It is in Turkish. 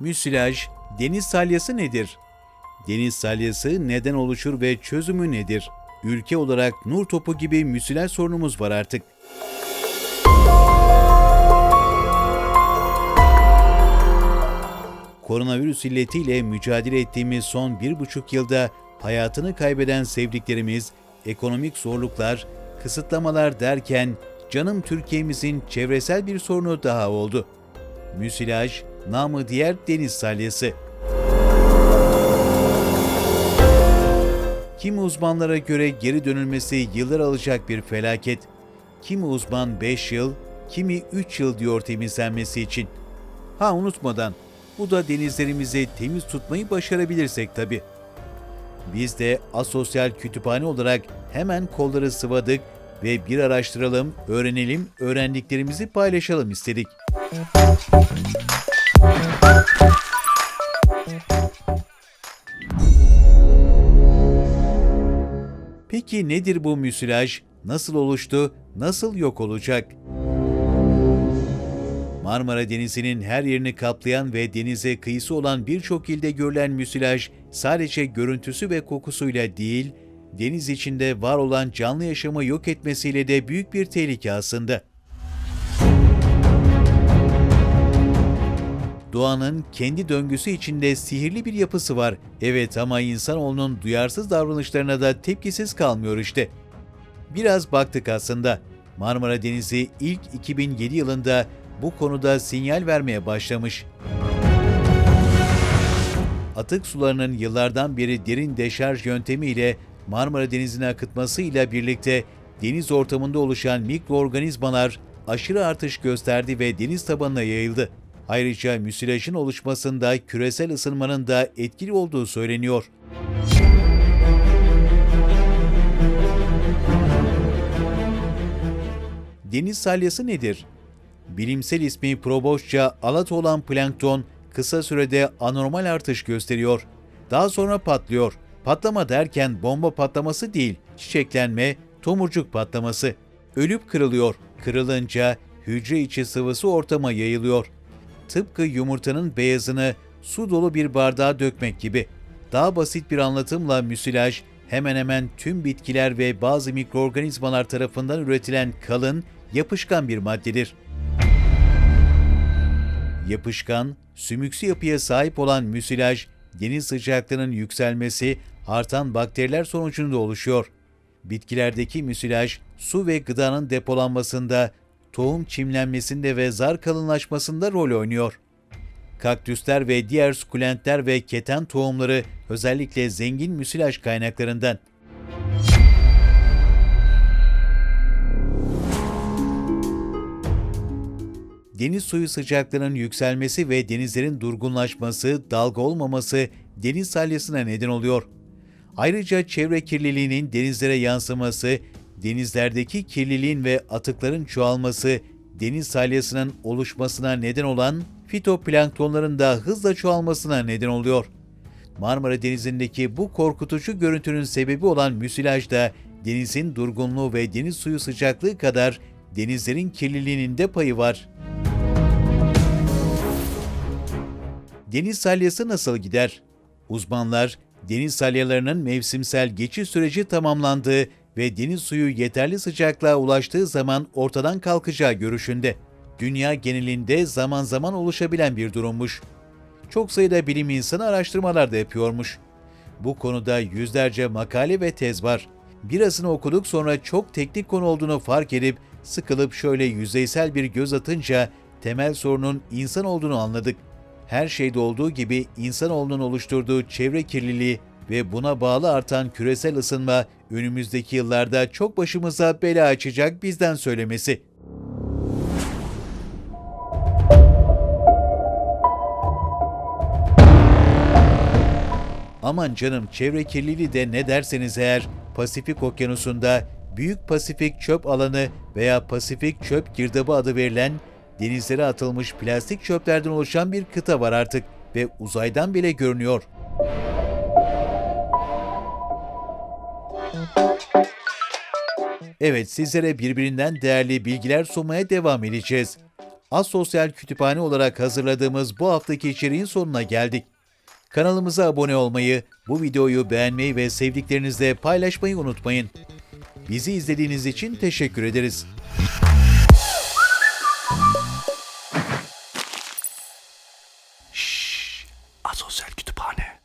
Müsilaj, deniz salyası nedir? Deniz salyası neden oluşur ve çözümü nedir? Ülke olarak nur topu gibi müsilaj sorunumuz var artık. Koronavirüs illetiyle mücadele ettiğimiz son bir buçuk yılda hayatını kaybeden sevdiklerimiz, ekonomik zorluklar, kısıtlamalar derken canım Türkiye'mizin çevresel bir sorunu daha oldu. Müsilaj, namı diğer deniz salyası. Kimi uzmanlara göre geri dönülmesi yıllar alacak bir felaket. Kimi uzman 5 yıl, kimi 3 yıl diyor temizlenmesi için. Ha unutmadan, bu da denizlerimizi temiz tutmayı başarabilirsek tabii. Biz de asosyal kütüphane olarak hemen kolları sıvadık ve bir araştıralım, öğrenelim, öğrendiklerimizi paylaşalım istedik. Peki nedir bu müsilaj? Nasıl oluştu? Nasıl yok olacak? Marmara Denizi'nin her yerini kaplayan ve denize kıyısı olan birçok ilde görülen müsilaj sadece görüntüsü ve kokusuyla değil, deniz içinde var olan canlı yaşamı yok etmesiyle de büyük bir tehlike aslında. Doğanın kendi döngüsü içinde sihirli bir yapısı var. Evet ama insanoğlunun duyarsız davranışlarına da tepkisiz kalmıyor işte. Biraz baktık aslında. Marmara Denizi ilk 2007 yılında bu konuda sinyal vermeye başlamış. Atık sularının yıllardan beri derin deşarj yöntemiyle Marmara Denizi'ne akıtmasıyla birlikte deniz ortamında oluşan mikroorganizmalar aşırı artış gösterdi ve deniz tabanına yayıldı. Ayrıca müsilajın oluşmasında küresel ısınmanın da etkili olduğu söyleniyor. Deniz salyası nedir? Bilimsel ismi proboşça alat olan plankton kısa sürede anormal artış gösteriyor. Daha sonra patlıyor. Patlama derken bomba patlaması değil, çiçeklenme, tomurcuk patlaması. Ölüp kırılıyor. Kırılınca hücre içi sıvısı ortama yayılıyor. Tıpkı yumurtanın beyazını su dolu bir bardağa dökmek gibi. Daha basit bir anlatımla müsilaj hemen hemen tüm bitkiler ve bazı mikroorganizmalar tarafından üretilen kalın, yapışkan bir maddedir. Yapışkan, sümüksü yapıya sahip olan müsilaj, deniz sıcaklığının yükselmesi, artan bakteriler sonucunda oluşuyor. Bitkilerdeki müsilaj, su ve gıdanın depolanmasında, tohum çimlenmesinde ve zar kalınlaşmasında rol oynuyor. Kaktüsler ve diğer sukulentler ve keten tohumları özellikle zengin müsilaj kaynaklarından. Deniz suyu sıcaklığının yükselmesi ve denizlerin durgunlaşması, dalga olmaması deniz salyasına neden oluyor. Ayrıca çevre kirliliğinin denizlere yansıması, denizlerdeki kirliliğin ve atıkların çoğalması deniz salyasının oluşmasına neden olan fitoplanktonların da hızla çoğalmasına neden oluyor. Marmara Denizi'ndeki bu korkutucu görüntünün sebebi olan müsilaj da denizin durgunluğu ve deniz suyu sıcaklığı kadar denizlerin kirliliğinin de payı var. Deniz salyası nasıl gider? Uzmanlar, deniz salyalarının mevsimsel geçiş süreci tamamlandığı ve deniz suyu yeterli sıcaklığa ulaştığı zaman ortadan kalkacağı görüşünde. Dünya genelinde zaman zaman oluşabilen bir durummuş. Çok sayıda bilim insanı araştırmalar da yapıyormuş. Bu konuda yüzlerce makale ve tez var. Birasını okuduk sonra çok teknik konu olduğunu fark edip sıkılıp şöyle yüzeysel bir göz atınca temel sorunun insan olduğunu anladık. Her şeyde olduğu gibi insanoğlunun oluşturduğu çevre kirliliği ve buna bağlı artan küresel ısınma önümüzdeki yıllarda çok başımıza bela açacak bizden söylemesi. Aman canım çevre kirliliği de ne derseniz eğer Pasifik Okyanusu'nda Büyük Pasifik Çöp Alanı veya Pasifik Çöp Girdabı adı verilen denizlere atılmış plastik çöplerden oluşan bir kıta var artık ve uzaydan bile görünüyor. Evet sizlere birbirinden değerli bilgiler sunmaya devam edeceğiz. Asosyal Kütüphane olarak hazırladığımız bu haftaki içeriğin sonuna geldik. Kanalımıza abone olmayı, bu videoyu beğenmeyi ve sevdiklerinizle paylaşmayı unutmayın. Bizi izlediğiniz için teşekkür ederiz. Şşş, asosyal kütüphane.